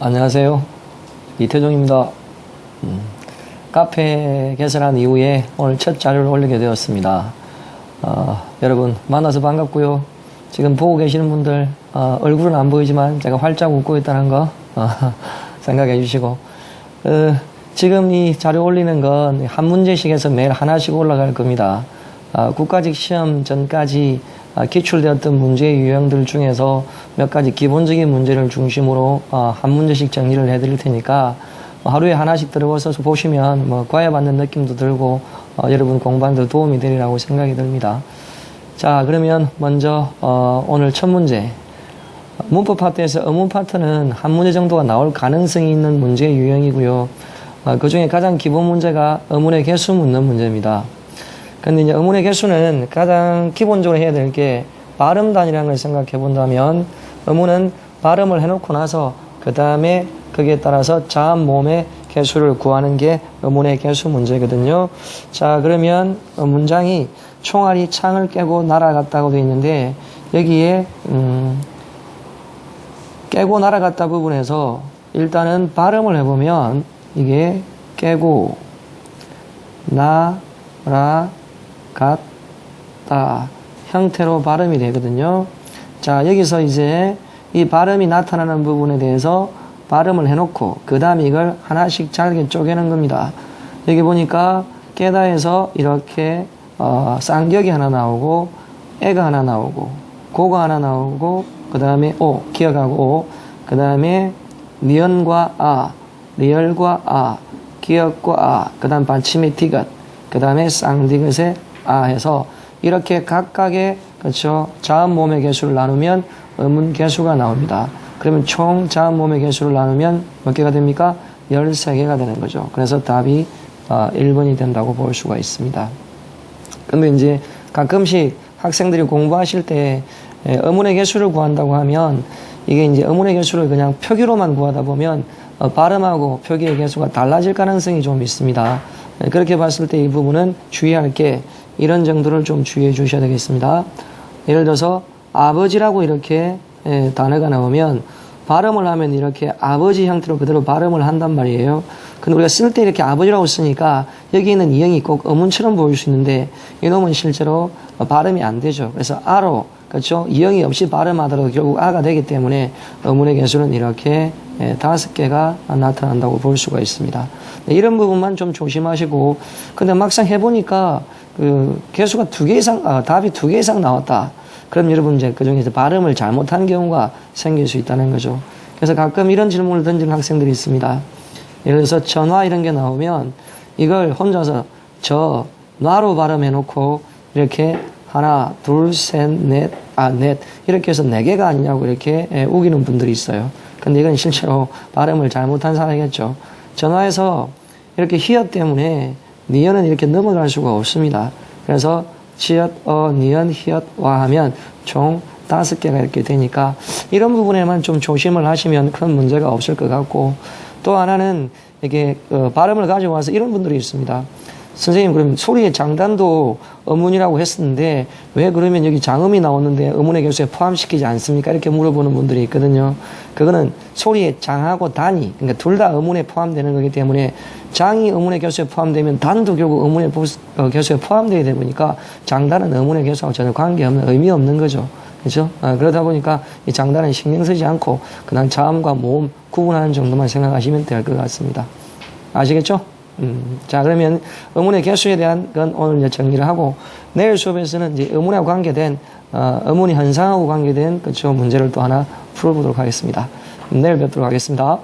안녕하세요. 이태종입니다. 음, 카페 개설한 이후에 오늘 첫 자료를 올리게 되었습니다. 어, 여러분 만나서 반갑고요. 지금 보고 계시는 분들 어, 얼굴은 안 보이지만 제가 활짝 웃고 있다는 거 어, 생각해 주시고 어, 지금 이 자료 올리는 건 한 문제씩에서 매일 하나씩 올라갈 겁니다. 아, 국가직 시험 전까지 아, 기출되었던 문제의 유형들 중에서 몇 가지 기본적인 문제를 중심으로 아, 한 문제씩 정리를 해드릴 테니까 하루에 하나씩 들어와서 보시면 뭐 과외받는 느낌도 들고 어, 여러분 공부하는 데 도움이 되리라고 생각이 듭니다. 자 그러면 먼저 어, 오늘 첫 문제 문법 파트에서 어문 파트는 한 문제 정도가 나올 가능성이 있는 문제의 유형이고요. 어, 그 중에 가장 기본 문제가 어문의 개수 묻는 문제입니다. 근데 이제 어문의 개수는 가장 기본적으로 해야 될 게 발음단이라는 걸 생각해 본다면 어문은 발음을 해놓고 나서 그 다음에 거기에 따라서 자음 모음의 개수를 구하는 게 어문의 개수 문제거든요. 자 그러면 어, 문장이 총알이 창을 깨고 날아갔다고 되어 있는데 여기에 음, 깨고 날아갔다 부분에서 일단은 발음을 해보면 이게 깨고 날아 갔다 형태로 발음이 되거든요. 자 여기서 이제 이 발음이 나타나는 부분에 대해서 발음을 해놓고 그 다음에 이걸 하나씩 잘게 쪼개는 겁니다. 여기 보니까 깨다에서 이렇게 어, 쌍격이 하나 나오고 애가 하나 나오고 고가 하나 나오고 그 다음에 오 기억하고 그 다음에 니언과 아 리얼과 아 기억과 아 그 다음 받침의 디귿 그 다음에 쌍디귿의 아 해서 이렇게 각각의 그렇죠 자음 모음의 개수를 나누면 음운 개수가 나옵니다. 그러면 총 자음 모음의 개수를 나누면 몇 개가 됩니까? 13개가 되는 거죠. 그래서 답이 어, 1번이 된다고 볼 수가 있습니다. 근데 이제 가끔씩 학생들이 공부하실 때 예, 어문의 개수를 구한다고 하면 이게 이제 어문의 개수를 그냥 표기로만 구하다 보면 어, 발음하고 표기의 개수가 달라질 가능성이 좀 있습니다. 예, 그렇게 봤을 때 이 부분은 주의할 게 이런 정도를 좀 주의해 주셔야 되겠습니다. 예를 들어서 아버지라고 이렇게 예, 단어가 나오면 발음을 하면 이렇게 아버지 형태로 그대로 발음을 한단 말이에요. 근데 우리가 쓸 때 이렇게 아버지라고 쓰니까 여기 있는 이형이 꼭 어문처럼 보일 수 있는데 이놈은 실제로 발음이 안 되죠. 그래서 아로 그렇죠. 이형이 없이 발음하더라도 결국 아가 되기 때문에 어문의 개수는 이렇게 예, 다섯 개가 나타난다고 볼 수가 있습니다. 네, 이런 부분만 좀 조심하시고 근데 막상 해보니까 그 개수가 두 개 이상 아, 답이 두 개 이상 나왔다. 그럼 여러분 이제 그 중에서 발음을 잘못한 경우가 생길 수 있다는 거죠. 그래서 가끔 이런 질문을 던지는 학생들이 있습니다. 예를 들어서 전화 이런 게 나오면 이걸 혼자서 저, 놔로 발음해 놓고 이렇게 하나, 둘, 셋, 넷, 아, 넷. 이렇게 해서 네 개가 아니냐고 이렇게 예, 우기는 분들이 있어요. 근데 이건 실제로 발음을 잘못한 사람이겠죠. 전화에서 이렇게 히읗 때문에 니언은 이렇게 넘어갈 수가 없습니다. 그래서 치읓, 어, 니언, 히읗, 와 하면 총 다섯 개가 이렇게 되니까 이런 부분에만 좀 조심을 하시면 큰 문제가 없을 것 같고 또 하나는 이게 어, 발음을 가지고 와서 이런 분들이 있습니다. 선생님 그럼 소리의 장단도 어문이라고 했었는데 왜 그러면 여기 장음이 나오는데 어문의 개수에 포함시키지 않습니까? 이렇게 물어보는 분들이 있거든요. 그거는 소리의 장하고 단이 그러니까 둘다 어문에 포함되는 거기 때문에 장이 어문의 개수에 포함되면 단도 결국 어문의 어, 개수에 포함되게 되니까 장단은 어문의 개수하고 전혀 관계없는 의미 없는 거죠. 그죠? 아, 그러다 보니까 이 장단은 신경 쓰지 않고 그냥 자음과 모음 구분하는 정도만 생각하시면 될 것 같습니다. 아시겠죠? 음, 자, 그러면 어문의 개수에 대한 건 오늘 이제 정리를 하고 내일 수업에서는 이제 어문하고 관계된, 어, 어문이 현상하고 관계된 그쵸 문제를 또 하나 풀어보도록 하겠습니다. 내일 뵙도록 하겠습니다.